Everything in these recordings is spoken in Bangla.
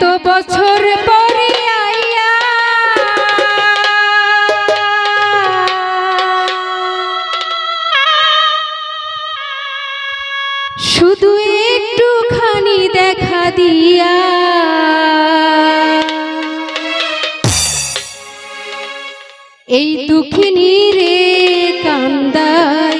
এত বছর পরে আইয়া। শুধু একটুখানি দেখা দিয়া। এই দুঃখিনী রে কান্দায়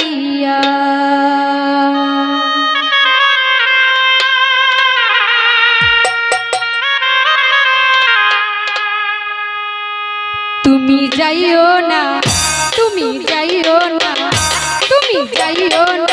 তুমি যাইও না তুমি যাইও না তুমি যাইও না।